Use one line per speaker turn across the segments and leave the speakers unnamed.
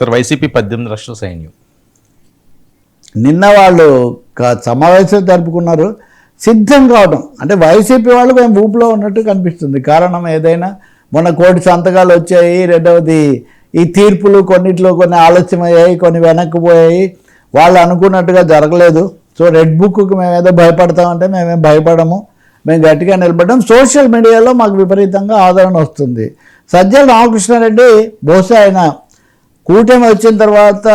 Sir YCP పద్దెనిమిది లక్షల సైన్యం.
నిన్న వాళ్ళు సమావేశం జరుపుకున్నారు. సిద్ధం కావడం. అంటే వైసీపీ వాళ్ళు మేము ఊపులో ఉన్నట్టు కనిపిస్తుంది. కారణం ఏదైనా మొన్న కోటి సంతకాలు వచ్చాయి రెండవది ఈ తీర్పులు కొన్నిట్లో కొన్ని ఆలస్యమయ్యాయి కొన్ని వెనక్కి పోయాయి. వాళ్ళు అనుకున్నట్టుగా జరగలేదు. సో రెడ్ బుక్కి మేము ఏదో భయపడతామంటే మేమేం భయపడము. మేము గట్టిగా నిలబడ్డాం. సోషల్ మీడియాలో మాకు విపరీతంగా ఆదరణ వస్తుంది. సజ్జల రామకృష్ణారెడ్డి బహుశా ఆయన కూటమి వచ్చిన తర్వాత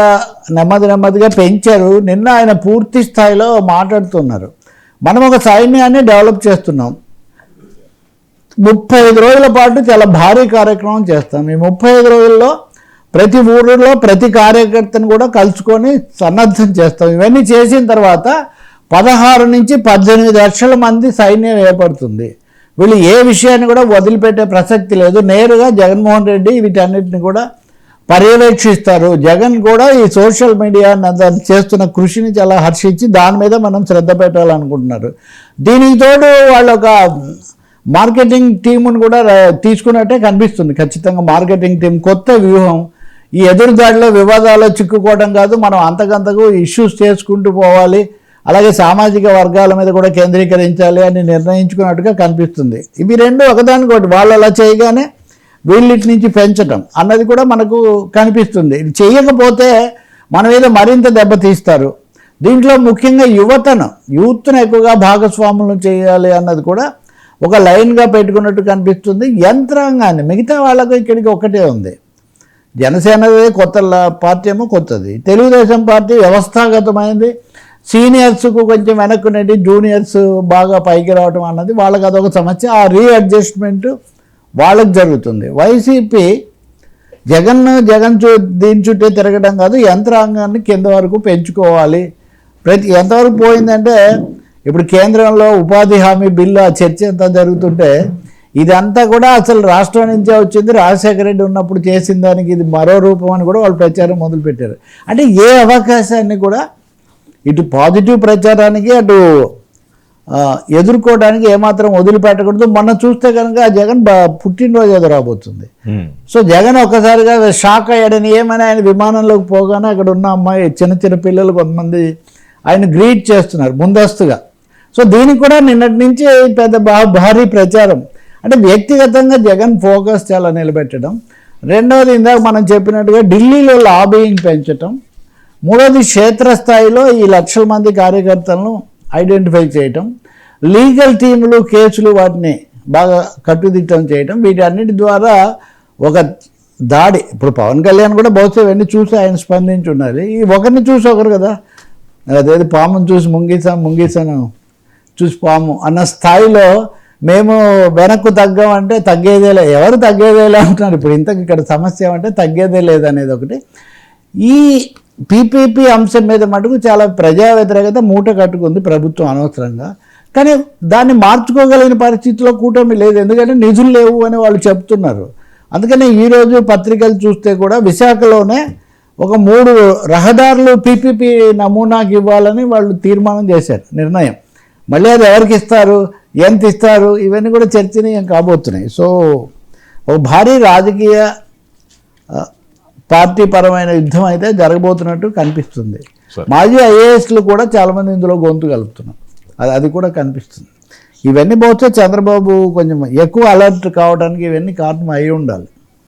నెమ్మది నెమ్మదిగా పెంచారు. నిన్న ఆయన పూర్తి స్థాయిలో మాట్లాడుతున్నారు. మనం ఒక సైన్యాన్ని డెవలప్ చేస్తున్నాం. ముప్పై ఐదు రోజుల పాటు చాలా భారీ కార్యక్రమం చేస్తాం. ఈ ముప్పై ఐదు రోజుల్లో ప్రతి ఊరిలో ప్రతి కార్యకర్తను కూడా కలుసుకొని సన్నద్ధం చేస్తాం. ఇవన్నీ చేసిన తర్వాత పదహారు నుంచి పద్దెనిమిది లక్షల మంది సైన్యం ఏర్పడుతుంది. వీళ్ళు ఏ విషయాన్ని కూడా వదిలిపెట్టే ప్రసక్తి లేదు. నేరుగా జగన్మోహన్ రెడ్డి వీటన్నిటిని కూడా పర్యవేక్షిస్తారు. జగన్ కూడా ఈ సోషల్ మీడియా చేస్తున్న కృషిని చాలా హర్షించి దాని మీద మనం శ్రద్ధ పెట్టాలనుకుంటున్నారు. దీనికి తోడు వాళ్ళు ఒక మార్కెటింగ్ టీమును కూడా తీసుకున్నట్టే కనిపిస్తుంది. ఖచ్చితంగా మార్కెటింగ్ టీం కొత్త వ్యూహం. ఈ ఎదురుదాడిలో వివాదాల్లో చిక్కుకోవడం కాదు మనం అంతకంతకు ఇష్యూస్ చేసుకుంటూ పోవాలి. అలాగే సామాజిక వర్గాల మీద కూడా కేంద్రీకరించాలి అని నిర్ణయించుకున్నట్టుగా కనిపిస్తుంది. ఇవి రెండు ఒకదానికొకటి వాళ్ళు అలా చేయగానే వీళ్ళిటి నుంచి పెంచటం అన్నది కూడా మనకు కనిపిస్తుంది. ఇది చేయకపోతే మన మీద మరింత దెబ్బతీస్తారు దీంట్లో ముఖ్యంగా యువతను యూత్ను ఎక్కువగా భాగస్వాములను చేయాలి అన్నది కూడా ఒక లైన్గా పెట్టుకున్నట్టు కనిపిస్తుంది. యంత్రాంగాన్ని మిగతా వాళ్ళకు ఇక్కడికి ఒకటే ఉంది. జనసేనదే కొత్త ల- పార్టీ ఏమో కొత్తది. తెలుగుదేశం పార్టీ వ్యవస్థాగతమైనది సీనియర్స్కు కొంచెం వెనక్కునేది జూనియర్స్ బాగా పైకి రావడం అన్నది వాళ్ళకి అదొక సమస్య. ఆ రీఅడ్జస్ట్మెంట్ వాళ్ళకి జరుగుతుంది. వైసీపీ జగన్ జగన్ చూ దీని చుట్టే తిరగడం కాదు యంత్రాంగాన్ని కింద వరకు పెంచుకోవాలి. ప్రతి ఎంతవరకు పోయిందంటే ఇప్పుడు కేంద్రంలో ఉపాధి హామీ బిల్లు ఆ చర్చ ఎంత జరుగుతుంటే ఇదంతా కూడా అసలు రాష్ట్రం నుంచే వచ్చింది. రాజశేఖర రెడ్డి ఉన్నప్పుడు చేసిన దానికి ఇది మరో రూపం అని కూడా వాళ్ళు ప్రచారం మొదలుపెట్టారు. అంటే ఏ అవకాశాన్ని కూడా ఇటు పాజిటివ్ ప్రచారానికి అటు ఎదుర్కోవడానికి ఏమాత్రం వదిలిపెట్టకూడదు. మొన్న చూస్తే కనుక ఆ జగన్ బా పుట్టినరోజు ఏదో రాబోతుంది.
మ్మ్.
సో జగన్ ఒక్కసారిగా షాక్ అయ్యాడని ఏమని ఆయన విమానంలోకి పోగానే అక్కడ ఉన్న అమ్మాయి చిన్న చిన్న పిల్లలు కొంతమంది ఆయన గ్రీట్ చేస్తున్నారు ముందస్తుగా. సో దీనికి కూడా నిన్నటి నుంచి పెద్ద భారీ ప్రచారం. అంటే వ్యక్తిగతంగా జగన్ ఫోకస్ చాలా నిలబెట్టడం. రెండవది ఇందాక మనం చెప్పినట్టుగా ఢిల్లీలో లాబింగ్ పెంచటం. మూడోది క్షేత్రస్థాయిలో ఈ లక్షల మంది కార్యకర్తలను ఐడెంటిఫై చేయటం లీగల్ టీములు కేసులు వాటిని బాగా కట్టుదిట్టం చేయటం వీటన్నిటి ద్వారా ఒక దాడి. ఇప్పుడు పవన్ కళ్యాణ్ కూడా బహుశా ఇవన్నీ చూసి ఆయన స్పందించి ఉండాలి. ఈ ఒకరిని చూసి ఒకరు కదా. అదేది పామును చూసి ముంగీసాం ముంగీసాను చూసి పాము అన్న స్థాయిలో మేము వెనక్కు తగ్గామంటే తగ్గేదేలే ఎవరు తగ్గేదేలే అంటున్నారు. ఇప్పుడు ఇంతకు ఇక్కడ సమస్య ఏమంటే తగ్గేదే లేదనేది ఒకటి. ఈ పీపీపీ అంశం మీద మటుకు చాలా ప్రజా వ్యతిరేకత మూట కట్టుకుంది ప్రభుత్వం అనవసరంగా. కానీ దాన్ని మార్చుకోగలిగిన పరిస్థితిలో కూటమి లేదు. ఎందుకంటే నిధులు లేవు అని వాళ్ళు చెప్తున్నారు. అందుకనే ఈరోజు పత్రికలు చూస్తే కూడా విశాఖలోనే ఒక మూడు రహదారులు పీపీపీ నమూనాకి ఇవ్వాలని వాళ్ళు తీర్మానం చేశారు నిర్ణయం. మళ్ళీ అది ఎవరికి ఇస్తారు? ఎంత ఇస్తారు? ఇవన్నీ కూడా చర్చనీయం కాబోతున్నాయి. సో ఒక భారీ రాజకీయ పార్టీ పరమైన యుద్ధం అయితే జరగబోతున్నట్టు కనిపిస్తుంది. మాజీ ఐఏఎస్లు కూడా చాలామంది ఇందులో గొంతు కలుపుతున్నారు. అది అది కూడా కనిపిస్తుంది. ఇవన్నీ బహుశా చంద్రబాబు కొంచెం ఎక్కువ అలర్ట్ కావడానికి ఇవన్నీ కారణం అయి ఉండాలి.